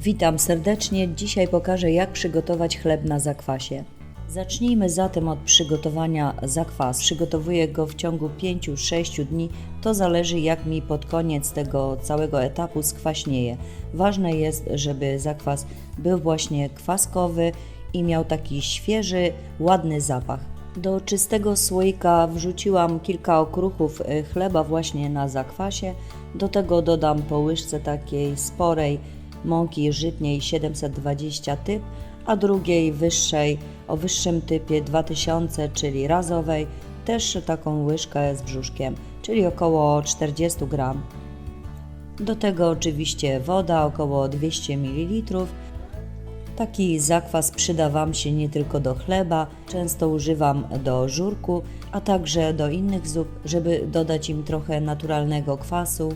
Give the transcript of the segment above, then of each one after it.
Witam serdecznie. Dzisiaj pokażę, jak przygotować chleb na zakwasie. Zacznijmy zatem od przygotowania zakwasu. Przygotowuję go w ciągu 5-6 dni. To zależy, jak mi pod koniec tego całego etapu skwaśnieje. Ważne jest, żeby zakwas był właśnie kwaskowy i miał taki świeży, ładny zapach. Do czystego słoika wrzuciłam kilka okruchów e, chleba właśnie na zakwasie. Do tego dodam po łyżce takiej sporej mąki żytniej 720 typ, a drugiej wyższej o wyższym typie 2000, czyli razowej, też taką łyżkę z brzuszkiem, czyli około 40 gram. Do tego oczywiście woda około 200 ml. Taki zakwas przyda Wam się nie tylko do chleba, często używam do żurku, a także do innych zup, żeby dodać im trochę naturalnego kwasu.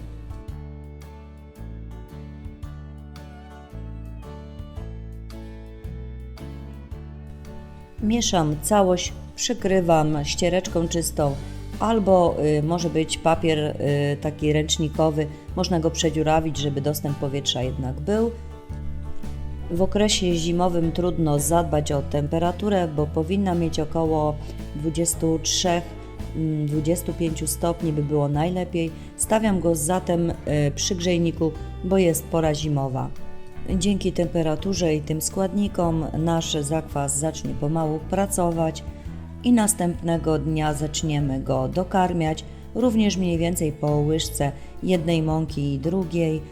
Mieszam całość, przykrywam ściereczką czystą albo y, może być papier y, taki ręcznikowy, można go przedziurawić, żeby dostęp powietrza jednak był. W okresie zimowym trudno zadbać o temperaturę, bo powinna mieć około 23-25 stopni by było najlepiej. Stawiam go zatem y, przy grzejniku, bo jest pora zimowa. Dzięki temperaturze i tym składnikom nasz zakwas zacznie pomału pracować i następnego dnia zaczniemy go dokarmiać, również mniej więcej po łyżce jednej mąki i drugiej.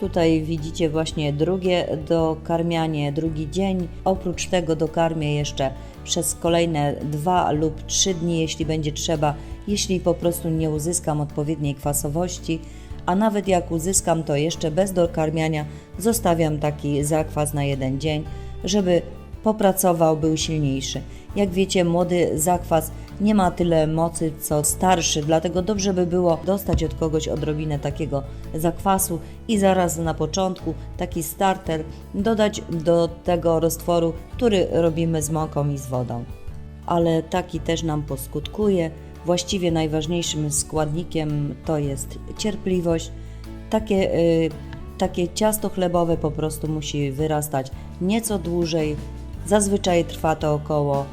Tutaj widzicie właśnie drugie dokarmianie, drugi dzień. Oprócz tego dokarmię jeszcze przez kolejne dwa lub trzy dni, jeśli będzie trzeba, jeśli po prostu nie uzyskam odpowiedniej kwasowości a nawet jak uzyskam to jeszcze bez dokarmiania, zostawiam taki zakwas na jeden dzień, żeby popracował, był silniejszy. Jak wiecie, młody zakwas nie ma tyle mocy co starszy, dlatego dobrze by było dostać od kogoś odrobinę takiego zakwasu i zaraz na początku taki starter dodać do tego roztworu, który robimy z mąką i z wodą. Ale taki też nam poskutkuje. Właściwie najważniejszym składnikiem to jest cierpliwość. Takie, y, takie ciasto chlebowe po prostu musi wyrastać nieco dłużej. Zazwyczaj trwa to około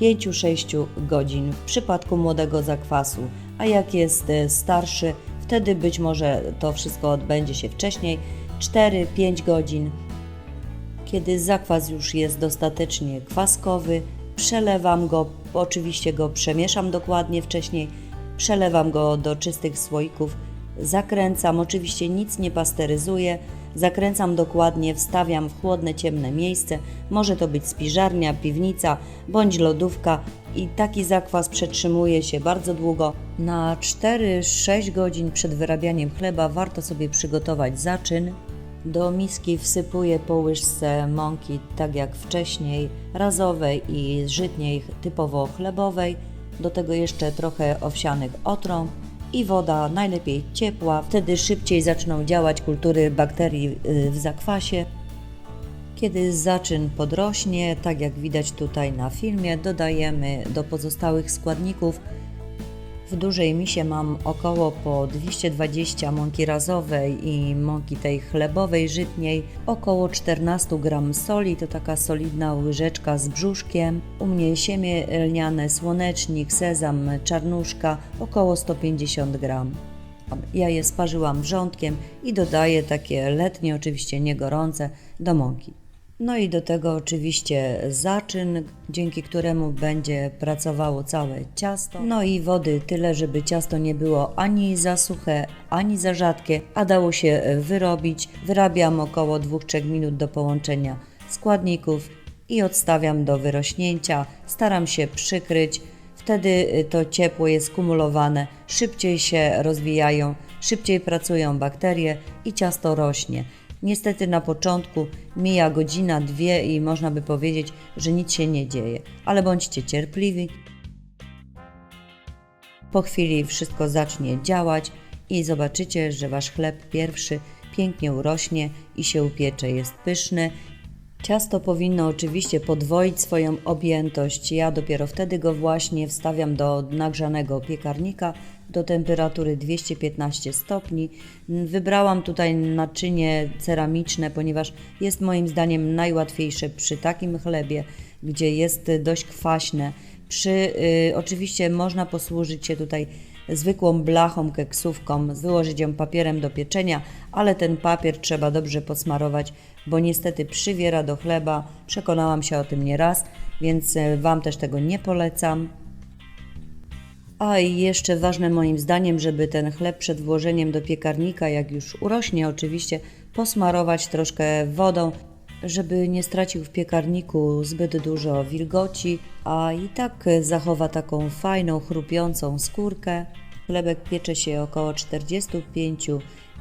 5-6 godzin w przypadku młodego zakwasu, a jak jest y, starszy, wtedy być może to wszystko odbędzie się wcześniej 4-5 godzin. Kiedy zakwas już jest dostatecznie kwaskowy, przelewam go, oczywiście go przemieszam dokładnie wcześniej, przelewam go do czystych słoików, zakręcam, oczywiście nic nie pasteryzuję, zakręcam dokładnie, wstawiam w chłodne, ciemne miejsce, może to być spiżarnia, piwnica bądź lodówka i taki zakwas przetrzymuje się bardzo długo. Na 4-6 godzin przed wyrabianiem chleba warto sobie przygotować zaczyn, do miski wsypuję po łyżce mąki, tak jak wcześniej, razowej i żytniej typowo chlebowej. Do tego jeszcze trochę owsianych otrąb i woda, najlepiej ciepła. Wtedy szybciej zaczną działać kultury bakterii y, w zakwasie. Kiedy zaczyn podrośnie, tak jak widać tutaj na filmie, dodajemy do pozostałych składników w dużej misie mam około po 220 mąki razowej i mąki tej chlebowej żytniej, około 14 gram soli, to taka solidna łyżeczka z brzuszkiem. U mnie siemię lniane, słonecznik, sezam, czarnuszka, około 150 gram. Ja je sparzyłam wrzątkiem i dodaję takie letnie, oczywiście nie gorące, do mąki. No i do tego oczywiście zaczyn, dzięki któremu będzie pracowało całe ciasto. No i wody tyle, żeby ciasto nie było ani za suche, ani za rzadkie, a dało się wyrobić. Wyrabiam około 2-3 minut do połączenia składników i odstawiam do wyrośnięcia. Staram się przykryć. Wtedy to ciepło jest kumulowane, szybciej się rozwijają, szybciej pracują bakterie i ciasto rośnie. Niestety na początku mija godzina, dwie i można by powiedzieć, że nic się nie dzieje, ale bądźcie cierpliwi. Po chwili wszystko zacznie działać i zobaczycie, że wasz chleb pierwszy pięknie urośnie i się upiecze, jest pyszny. Ciasto powinno oczywiście podwoić swoją objętość. Ja dopiero wtedy go właśnie wstawiam do nagrzanego piekarnika do temperatury 215 stopni. Wybrałam tutaj naczynie ceramiczne, ponieważ jest moim zdaniem najłatwiejsze przy takim chlebie, gdzie jest dość kwaśne. Przy, y, oczywiście można posłużyć się tutaj zwykłą blachą, keksówką, wyłożyć ją papierem do pieczenia, ale ten papier trzeba dobrze posmarować, bo niestety przywiera do chleba. Przekonałam się o tym nieraz, więc e, Wam też tego nie polecam. A i jeszcze ważne moim zdaniem, żeby ten chleb przed włożeniem do piekarnika, jak już urośnie oczywiście, posmarować troszkę wodą, żeby nie stracił w piekarniku zbyt dużo wilgoci, a i tak zachowa taką fajną, chrupiącą skórkę. Chlebek piecze się około 45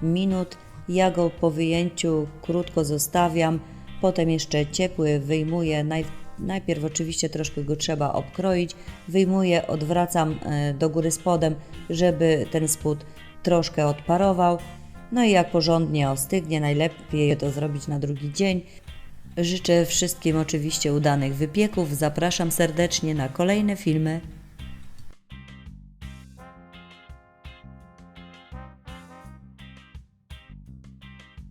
minut. Ja go po wyjęciu krótko zostawiam, potem jeszcze ciepły wyjmuję. Naj, najpierw oczywiście troszkę go trzeba obkroić, wyjmuję, odwracam e, do góry spodem, żeby ten spód troszkę odparował. No i jak porządnie ostygnie, najlepiej to zrobić na drugi dzień. Życzę wszystkim oczywiście udanych wypieków. Zapraszam serdecznie na kolejne filmy.